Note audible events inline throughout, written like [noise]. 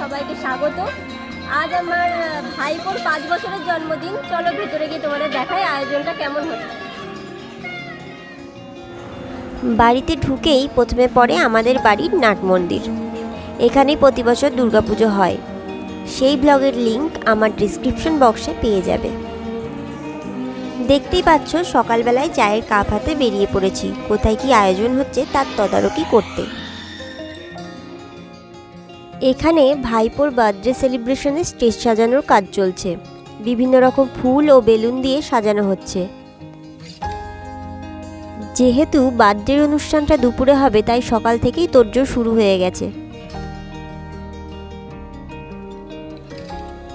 সবাইকে স্বাগত। আজ আমার ভাইপোর পাঁচ বছরের জন্মদিন। চলো ভেতরে গিয়ে তোমাদের দেখাই আয়োজনটা কেমন হচ্ছে। বাড়িতে ঢুকেই প্রথমে পড়ে আমাদের বাড়ির নাট মন্দির। এখানেই প্রতি বছর দুর্গাপুজো হয়। সেই ব্লগের লিংক আমার ডিসক্রিপশন বক্সে পেয়ে যাবে। দেখতেই পাচ্ছ, সকালবেলায় চায়ের কাপ হাতে বেরিয়ে পড়েছি। কোথায় কি আয়োজন হচ্ছে তার তদারকি করতে। এখানে ভাইপোর বার্থডে সেলিব্রেশনে স্টেজ সাজানোর কাজ চলছে। বিভিন্ন রকম ফুল ও বেলুন দিয়ে সাজানো হচ্ছে। যেহেতু বার্থডের অনুষ্ঠানটা দুপুরে হবে, তাই সকাল থেকেই তোড়জোড় শুরু হয়ে গেছে।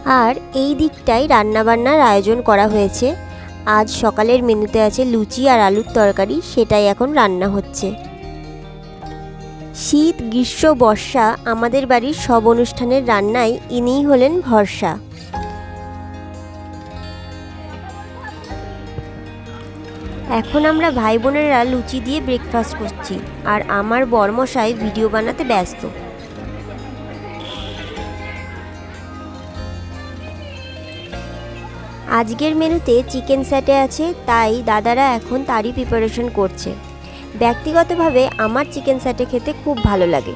আর এই দিকটাই রান্নাবান্নার আয়োজন করা হয়েছে। আজ সকালের মেনুতে আছে লুচি আর আলুর তরকারি, সেটাই এখন রান্না হচ্ছে। শীত, গ্রীষ্ম, বর্ষা আমাদের বাড়ির সব অনুষ্ঠানের রান্নায় ইনিই হলেন ভরসা। এখন আমরা ভাই বোনেরা লুচি দিয়ে ব্রেকফাস্ট করছি আর আমার বরমশাই ভিডিও বানাতে ব্যস্ত। আজকের মেনুতে চিকেন স্যাটে আছে, তাই দাদারা এখন তারই প্রিপারেশন করছে। ব্যক্তিগতভাবে আমার চিকেন স্যাটে খেতে খুব ভালো লাগে।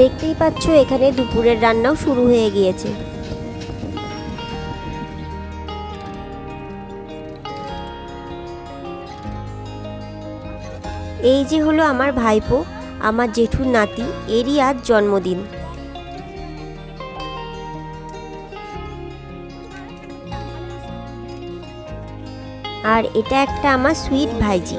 দেখতেই পাচ্ছ, এখানে দুপুরের রান্নাও শুরু হয়ে গিয়েছে। এই যে হলো আমার ভাইপো, আমার জেঠুর নাতি, এরই আজ জন্মদিন। আর এটা একটা আমার সুইট ভাইজি।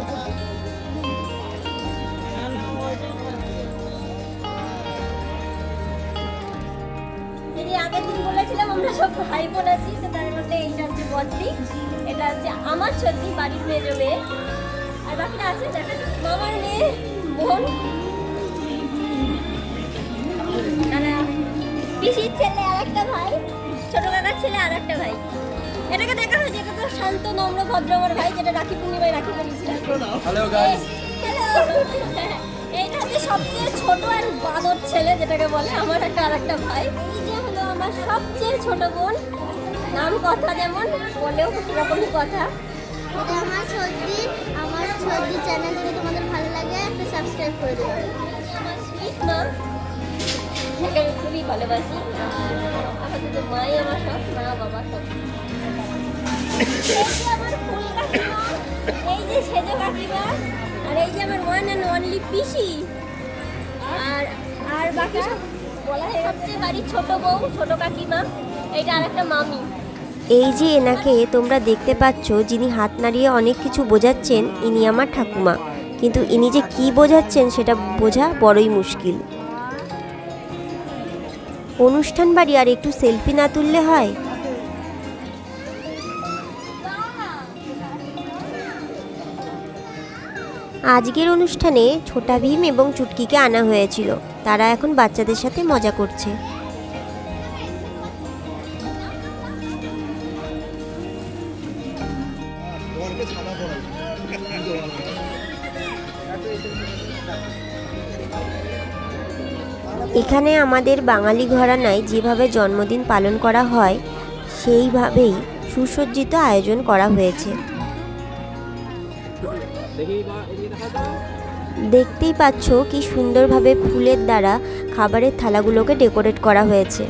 আগের দিন বলেছিলাম আমরা সব ভাই বোন আছি, তো তার মধ্যে হচ্ছে এটা হচ্ছে আমার মেয়ে। আর আছে মেয়ে, বোন। পিসির ছেলে আর একটা ভাই, ছোট কাকার ছেলে আর একটা ভাই। এটাকে দেখা হয় যে এটা তো শান্ত নম্র ভদ্র আমার ভাই যেটা রাখি পূর্ণিমায় রাখি হ্যালো গাইস [laughs] এইটা হচ্ছে সবচেয়ে ছোট আর বাদর ছেলে যেটাকে বলে আমার একটা আর একটা ভাই। এই যে হলো আমার সবচেয়ে ছোট বোন। নাম কথা যেমন বলেও সেরকমই কথা। আমার সর্দি আমার সর্দি চ্যানেল যদি তোমাদের ভালো লাগে একটা সাবস্ক্রাইব করে দেবে আমার সুইট মা খুবই ভালোবাসি। এই যে আর এই যে আমার ওয়ান অ্যান্ড অনলি পিসি আর আর বাকি সবচেয়ে বাড়ির ছোট বউ ছোট কাকিমা এইটা মামি এই যে এনাকে তোমরা দেখতে পাচ্ছ, যিনি হাত নাড়িয়ে অনেক কিছু বোঝাচ্ছেন, ইনি আমার ঠাকুমা। কিন্তু ইনি যে কি বোঝাচ্ছেন, সেটা বোঝা বড়ই মুশকিল। অনুষ্ঠান বাড়ি আর একটু সেলফি না তুললে হয়? আজকের অনুষ্ঠানে ছোটা ভীম এবং চুটকিকে আনা হয়েছিল। তারা এখন বাচ্চাদের সাথে মজা করছে। এখানে আমাদের বাঙালি ঘরানায় যেভাবে জন্মদিন পালন করা হয়, সেইভাবেই সুসজ্জিত আয়োজন করা হয়েছে। দেখতেই পাচ্ছ কি সুন্দরভাবে ফুলের দ্বারা খাবারের থালাগুলোকে ডেকোরেট করা হয়েছে।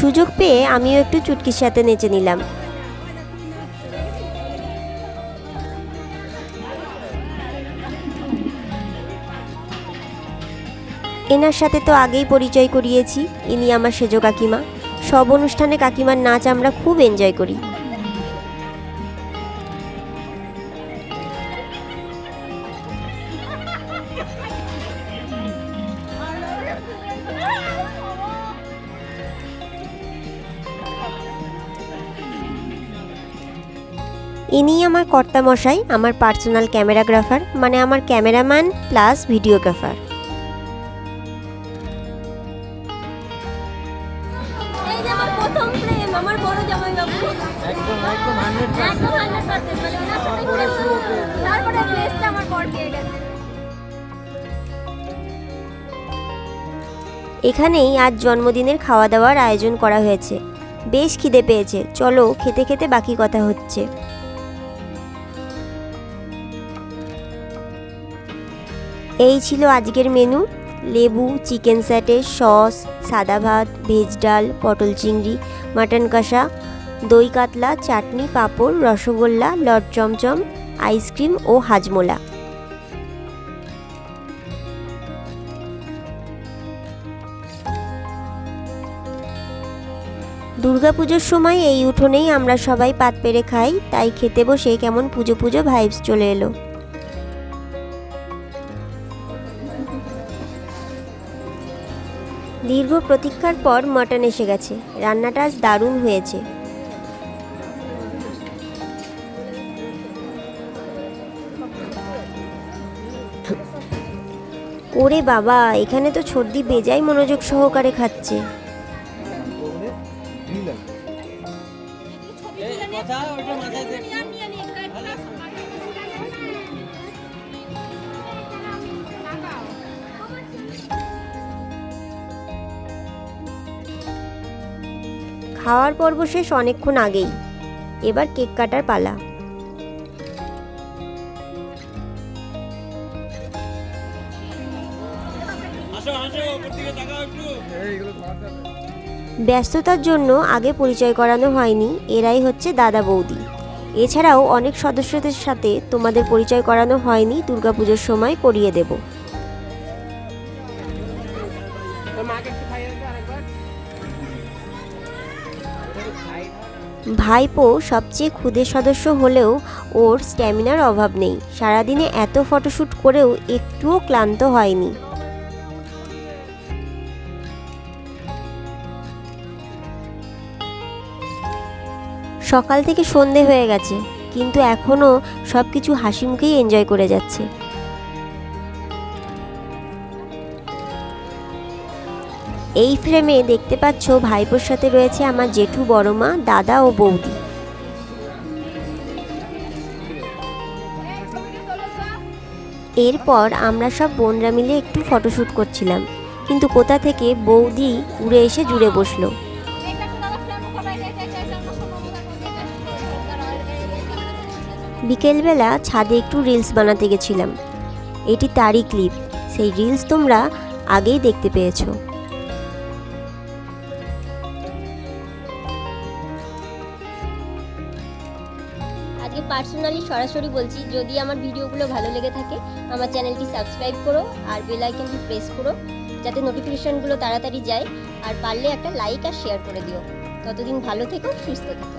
সুযোগ পেয়ে আমিও একটু চুটকির সাথে নেচে নিলাম। এনার সাথে তো আগেই পরিচয় করিয়েছি, ইনি আমার সেজো কাকিমা। সব অনুষ্ঠানে কাকিমার নাচ আমরা খুব এনজয় করি। ইনি আমার কর্তামশাই, আমার পার্সোনাল ক্যামেরাগ্রাফার মানে আমার ক্যামেরাম্যান প্লাস ভিডিওগ্রাফার। আমার বড় জামাই বাবু। একদম একদম হান্ড্রেড একদম হান্ড্রেড পার্সেন্ট মানে ওনার সাথে তারপরে। বর পেয়ে গেছে। এখানেই আজ জন্মদিনের খাওয়া দাওয়ার আয়োজন করা হয়েছে। বেশ খিদে পেয়েছে। চলো খেতে খেতে বাকি কথা হচ্ছে। এই ছিল আজকের মেনু। লেবু চিকেন স্যাটে সস সাদা ভাত ভেজ ডাল পটল চিংড়ি মাটন কষা, দই কাতলা, চাটনি, পাঁপড়, রসগোল্লা, লট চমচম, আইসক্রিম ও হাজমোলা। দুর্গাপুজোর সময় এই উঠোনেই আমরা সবাই পাত পেরে খাই, তাই খেতে বসে কেমন পুজো পুজো ভাইবস চলে এলো। দীর্ঘ প্রতীক্ষার পর মটন এসে গেছে। রান্নাটা আজ দারুণ হয়েছে। ওরে বাবা, এখানে তো সর্দি বেজাই মনোযোগ সহকারে খাচ্ছে। খাওয়ার পর্ব শেষ অনেকক্ষণ আগেই। এবার কেক কাটার পালা। ব্যস্ততার জন্য আগে পরিচয় করানো হয়নি, এরাই হচ্ছে দাদা বৌদি। এছাড়াও অনেক সদস্যদের সাথে তোমাদের পরিচয় করানো হয়নি, দুর্গাপুজোর সময় করিয়ে দেব। ভাইপো সবচেয়ে ক্ষুদে সদস্য হলেও ওর স্ট্যামিনার অভাব নেই। সারাদিনে এত ফটোশ্যুট করেও একটুও ক্লান্ত হয়নি। সকাল থেকে সন্ধে হয়ে গেছে, কিন্তু এখনও সব কিছু হাসি মুখেই এনজয় করে যাচ্ছে। এই ফ্রেমে দেখতে পাচ্ছ ভাইপোর সাথে রয়েছে আমার জেঠু বড় মা দাদা ও বৌদি। এরপর আমরা সব বোনরা মিলে একটু ফটোশ্যুট করছিলাম, কিন্তু কোথা থেকে বৌদি উড়ে এসে জুড়ে বসল। বিকেলবেলা ছাদে একটু রিলস বানাতে গেছিলাম। এটি তারই ক্লিপ, সেই রিলস তোমরা আগেই দেখতে পেয়েছ। পার্সোনালি সরাসরি বলছি, যদি আমার ভিডিওগুলো ভালো লেগে থাকে, আমার চ্যানেলটি সাবস্ক্রাইব করো আর বেল আইকনটি প্রেস করো, যাতে নোটিফিকেশনগুলো তাড়াতাড়ি যায়, আর পারলে একটা লাইক আর শেয়ার করে দিও। ততদিন ভালো থেকো, সুস্থ থেকো।